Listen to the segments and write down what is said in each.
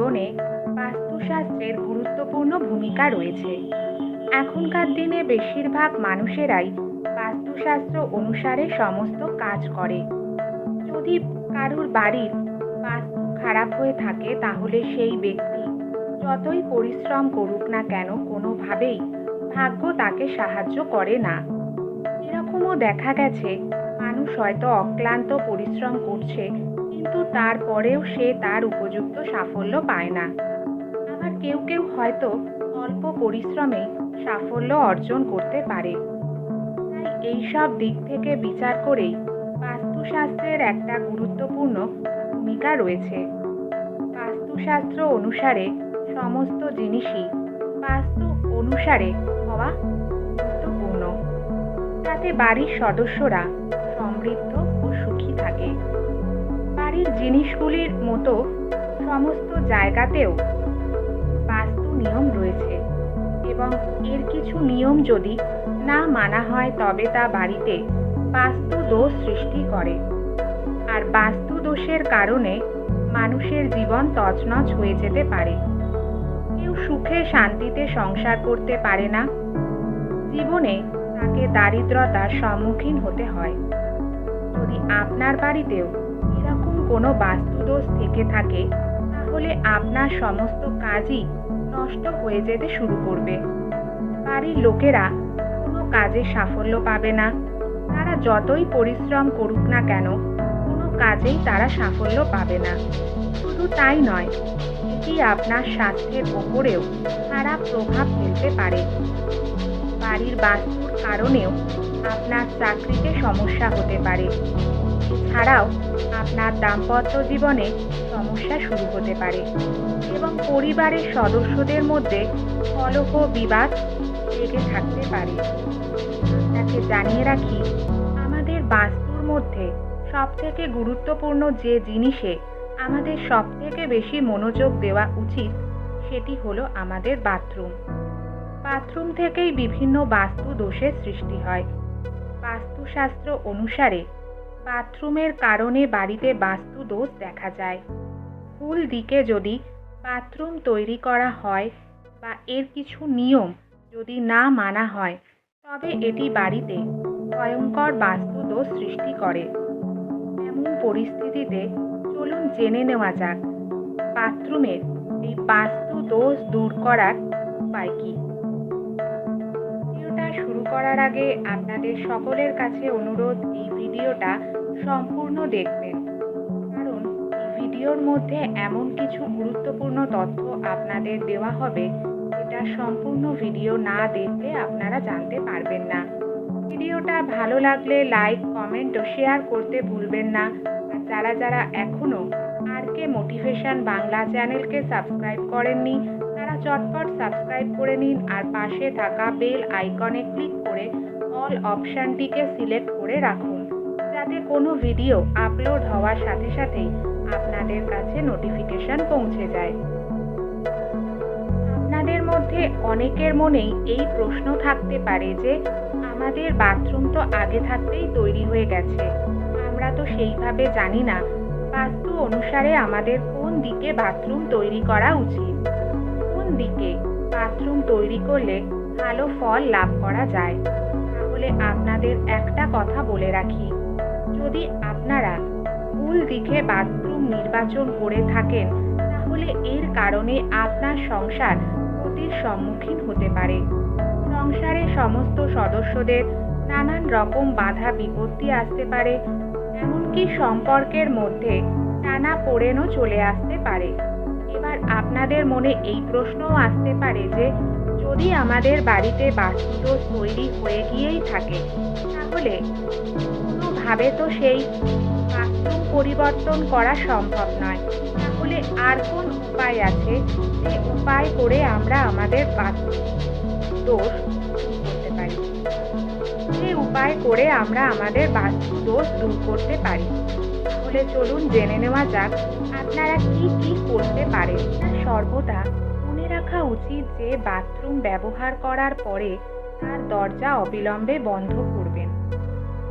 জীবনে বাস্তুশাস্ত্রের গুরুত্বপূর্ণ ভূমিকা রয়েছে। এখনকার দিনে বেশিরভাগ মানুষেরাই বাস্তুশাস্ত্র অনুসারে সমস্ত কাজ করে। যদি কারুর বাড়ির বাস্তু খারাপ হয়ে থাকে, তাহলে সেই ব্যক্তি যতই পরিশ্রম করুক না কেন, কোনোভাবেই ভাগ্য তাকে সাহায্য করে না। এরকমও দেখা গেছে, মানুষ হয়তো অক্লান্ত পরিশ্রম করছে কিন্তু তারপরেও সে তার উপযুক্ত সাফল্য পায় না। আবার কেউ কেউ হয়তো অল্প পরিশ্রমে সাফল্য অর্জন করতে পারে। তাই এইসব দিক থেকে বিচার করেই বাস্তুশাস্ত্রের একটা গুরুত্বপূর্ণ ভূমিকা রয়েছে। বাস্তুশাস্ত্র অনুসারে সমস্ত জিনিসই বাস্তু অনুসারে হওয়া গুরুত্বপূর্ণ। যাতে বাড়ির সদস্যরা সমৃদ্ধ ও সুখী থাকে। বাড়ির জিনিসগুলির মতো সমস্ত জায়গাতেও বাস্তু নিয়ম রয়েছে এবং এর কিছু নিয়ম যদি না মানা হয় তবে তা বাড়িতে বাস্তু দোষ সৃষ্টি করে। আর বাস্তু দোষের কারণে মানুষের জীবন তছনছ হয়ে যেতে পারে। কেউ সুখে শান্তিতে সংসার করতে পারে না। জীবনে তাকে দারিদ্রতার সম্মুখীন হতে হয়। যদি আপনার বাড়িতেও কোনো বাস্তুদোষ থেকে থাকে, তাহলে আপনার সমস্ত কাজই নষ্ট হয়ে যেতে শুরু করবে। বাড়ির লোকেরা কোনো কাজে সাফল্য পাবে না। তারা যতই পরিশ্রম করুক না কেন, কোনো কাজেই তারা সাফল্য পাবে না। শুধু তাই নয়, এটি আপনার স্বাস্থ্যের ওপরেও খারাপ প্রভাব ফেলতে পারে। বাড়ির বাস্তুর কারণেও আপনার চাকরিতে সমস্যা হতে পারে। এছাড়াও আপনার দাম্পত্য জীবনে সমস্যা শুরু হতে পারে এবং পরিবারের সদস্যদের মধ্যে কলহ বিবাদ লেগে থাকতে পারে। আপনাকে জানিয়ে রাখি, আমাদের বাস্তুর মধ্যে সবথেকে গুরুত্বপূর্ণ যে জিনিসে আমাদের সবথেকে বেশি মনোযোগ দেওয়া উচিত, সেটি হলো আমাদের বাথরুম। বাথরুম থেকেই বিভিন্ন বাস্তু দোষের সৃষ্টি হয়। বাস্তুশাস্ত্র অনুসারে বাথরুমের কারণে বাড়িতে বাস্তু দোষ দেখা যায়। ভুল দিকে যদি বাথরুম তৈরি করা হয় বা এর কিছু নিয়ম যদি না মানা হয়, তবে এটি বাড়িতে ভয়ঙ্কর বাস্তু দোষ সৃষ্টি করে। এমন পরিস্থিতিতে চলুন জেনে নেওয়া যাক, বাথরুমের এই বাস্তু দোষ দূর করার উপায় কী? শুরু করার আগে আপনাদের সকলের কাছে অনুরোধ, এই ভিডিওটা সম্পূর্ণ দেখবেন। কারণ এই ভিডিওর মধ্যে এমন কিছু গুরুত্বপূর্ণ তথ্য আপনাদের দেওয়া হবে, যেটা সম্পূর্ণ ভিডিও না দেখলে আপনারা জানতে পারবেন না। ভিডিওটা ভালো লাগলে লাইক, কমেন্ট ও শেয়ার করতে ভুলবেন না। আর যারা যারা এখনও আর কে মোটিভেশন বাংলা চ্যানেলকে সাবস্ক্রাইব করেননি চটপট সাবস্ক্রাইব করে নিন আর পাশে থাকা বেল আইকনে ক্লিক করে অল অপশানটিকে সিলেক্ট করে রাখুন। যাতে কোনো ভিডিও আপলোড হওয়ার সাথে সাথেই আপনাদের কাছে নোটিফিকেশন পৌঁছে যায়। আপনাদের মধ্যে অনেকের মনেই এই প্রশ্ন থাকতে পারে যে, আমাদের বাথরুম তো আগে থাকতেই তৈরি হয়ে গেছে। আমরা তো সেইভাবে জানি না। বাস্তু অনুসারে আমাদের কোন দিকে বাথরুম তৈরি করা উচিত? দিকে বাথরুম তৈরি করলে ভালো ফল লাভ করা যায়। তাহলে আপনাদের একটা কথা বলে রাখি। যদি আপনারা ভুল দিকে বাথরুম নির্বাচন করে থাকেন, তাহলে এর কারণে আপনার সংসার ক্ষতির সম্মুখীন হতে পারে। সংসারে সমস্ত সদস্যদের নানান রকম বাধা বিপত্তি আসতে পারে, এমনকি সম্পর্কের মধ্যে টানা পড়েনও চলে আসতে পারে। এবার আপনাদের মনে এই প্রশ্নও আসতে পারে যে, যদি আমাদের বাড়িতে বাস্তুদোষ তৈরি হয়ে গিয়েই থাকে, তাহলে কোনোভাবে তো সেই বাথরুম পরিবর্তন করা সম্ভব নয়। তাহলে আর কোন উপায় আছে যে উপায় করে আমরা আমাদের বাস্তু দোষ করতে পারি? যে উপায় করে আমরা আমাদের বাস্তু দোষ দূর করতে পারি? তাহলে চলুন জেনে নেওয়া যাক, আপনারা কি কি করতে পারেন? সর্বদা মনে রাখা উচিত যে বাথরুম ব্যবহার করার পরে তার দরজা অবিলম্বে বন্ধ করবেন।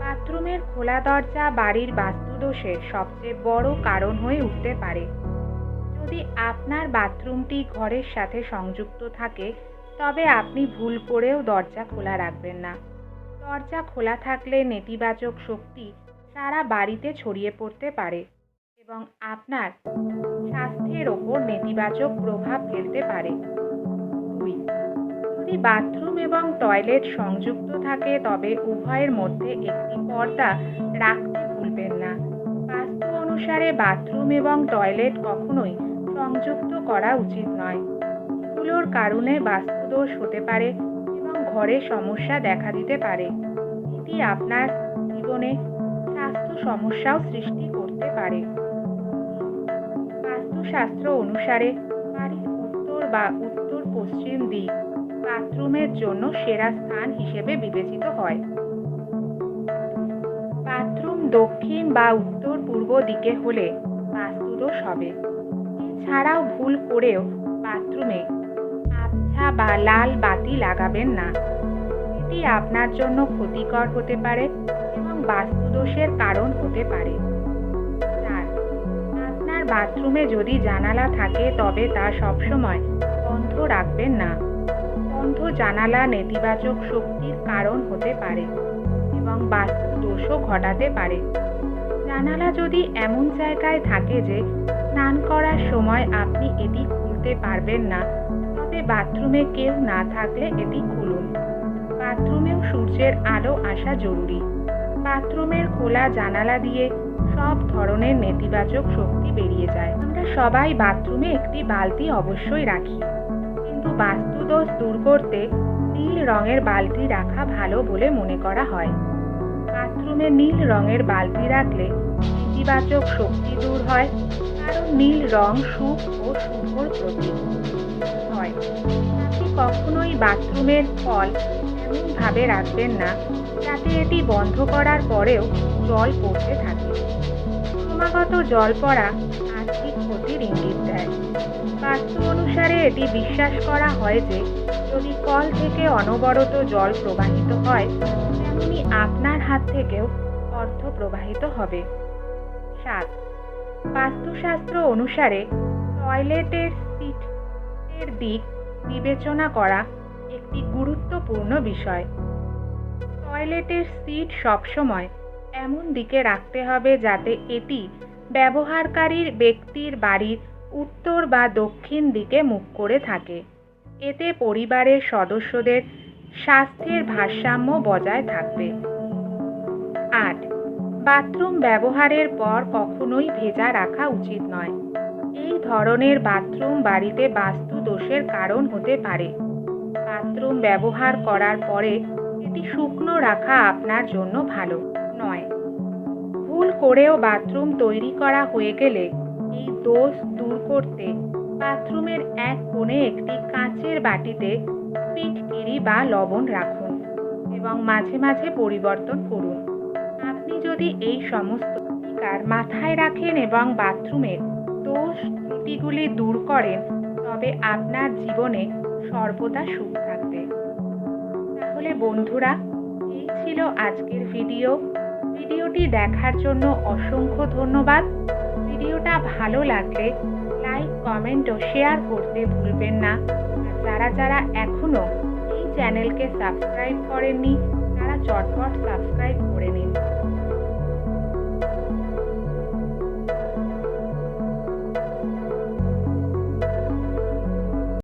বাথরুমের খোলা দরজা বাড়ির বাস্তুদোষের সবচেয়ে বড় কারণ হয়ে উঠতে পারে। যদি আপনার বাথরুমটি ঘরের সাথে সংযুক্ত থাকে, তবে আপনি ভুল করেও দরজা খোলা রাখবেন না। দরজা খোলা থাকলে নেতিবাচক শক্তি সারা বাড়িতে ছড়িয়ে পড়তে পারে এবং আপনার স্বাস্থ্যের ওপর নেতিবাচক প্রভাব ফেলতে পারে। দুই, যদি বাথরুম এবং টয়লেট সংযুক্ত থাকে, তবে উভয়ের মধ্যে একটি পর্দা রাখতে ভুলবেন না। বাস্তু অনুসারে বাথরুম এবং টয়লেট কখনোই সংযুক্ত করা উচিত নয়। এগুলোর কারণে বাস্তুদোষ হতে পারে এবং ঘরে সমস্যা দেখা দিতে পারে। এটি আপনার জীবনে সমস্যাও সৃষ্টি করতে পারে। বাস্তুশাস্ত্র অনুসারে, বাড়ির উত্তর বা উত্তর পশ্চিম দিক বাথরুমের জন্য সেরা স্থান হিসেবে বিবেচিত হয়। বাথরুম দক্ষিণ বা উত্তর পূর্ব দিকে হলে বাস্তুদোষ হবে এছাড়াও ভুল করেও বাথরুমে আবছা বা লাল বাতি লাগাবেন না। এটি আপনার জন্য ক্ষতিকর হতে পারে। বাস্তুদোষের কারণ হতে পারে। চার, আপনার বাথরুমে যদি জানালা থাকে, তবে তা সবসময় বন্ধ রাখবেন না। বন্ধ জানালা নেতিবাচক শক্তির কারণ হতে পারে এবং বাস্তু দোষও ঘটাতে পারে। জানালা যদি এমন জায়গায় থাকে যে স্নান করার সময় আপনি এটি খুলতে পারবেন না, তবে বাথরুমে কেউ না থাকলে এটি খুলুন। বাথরুমেও সূর্যের আলো আসা জরুরি। বাথরুমের খোলা জানালা দিয়ে সব ধরনের নেতিবাচক শক্তি বেরিয়ে যায়। আমরা সবাই বাথরুমে একটি বালতি অবশ্যই রাখি। কিন্তু বাস্তুদোষ দূর করতে নীল রঙের বালতি রাখা ভালো বলে মনে করা হয়। বাথরুমে নীল রঙের বালতি রাখলে ইতিবাচক শক্তি দূর হয়, কারণ নীল রং সুখ ও শুভর প্রতীক। হয়। আপনি কখনোই বাথরুমের কল এমনভাবে রাখবেন না, যাতে এটি বন্ধ করার পরেও জল পড়তে থাকে। ক্রমাগত জল পড়া আর্থিক ক্ষতির ইঙ্গিত দেয়। বাস্তু অনুসারে এটি বিশ্বাস করা হয় যে, যদি কল থেকে অনবরত জল প্রবাহিত হয়, তেমনি আপনার হাত থেকেও অর্থ প্রবাহিত হবে। সাত, বাস্তুশাস্ত্র অনুসারে টয়লেটের সিট এর দিক বিবেচনা করা একটি গুরুত্বপূর্ণ বিষয়। টয়লেটের সিট সবসময় এমন দিকে রাখতে হবে যাতে এটি ব্যবহারকারীর ব্যক্তির বাড়ির উত্তর বা দক্ষিণ দিকে মুখ করে থাকে। এতে পরিবারের সদস্যদের স্বাস্থ্যের ভারসাম্য বজায় থাকবে। আট, বাথরুম ব্যবহারের পর কখনোই ভেজা রাখা উচিত নয়। এই ধরনের বাথরুম বাড়িতে বাস্তু দোষের কারণ হতে পারে। বাথরুম ব্যবহার করার পরে এটি শুকনো রাখা আপনার জন্য ভালো নয়। ভুল করেও বাথরুম তৈরি করা হয়ে গেলে এই দোষ দূর করতে বাথরুমের এক কোণে একটি কাঁচের বাটিতে ফিটকিরি বা লবণ রাখুন এবং মাঝে মাঝে পরিবর্তন করুন। আপনি যদি এই সমস্ত প্রতিকার মাথায় রাখেন এবং বাথরুমের দোষ ত্রুটিগুলি দূর করেন, তবে আপনার জীবনে সর্বদা সুখ তাহলে বন্ধুরা, এই ছিল আজকের ভিডিও। ভিডিওটি দেখার জন্য অসংখ্য ধন্যবাদ। ভিডিওটা ভালো লাগলে লাইক, কমেন্ট ও শেয়ার করতে ভুলবেন না। আর যারা যারা এখনও এই চ্যানেলকে সাবস্ক্রাইব করেননি, তারা চটপট সাবস্ক্রাইব করে নিন।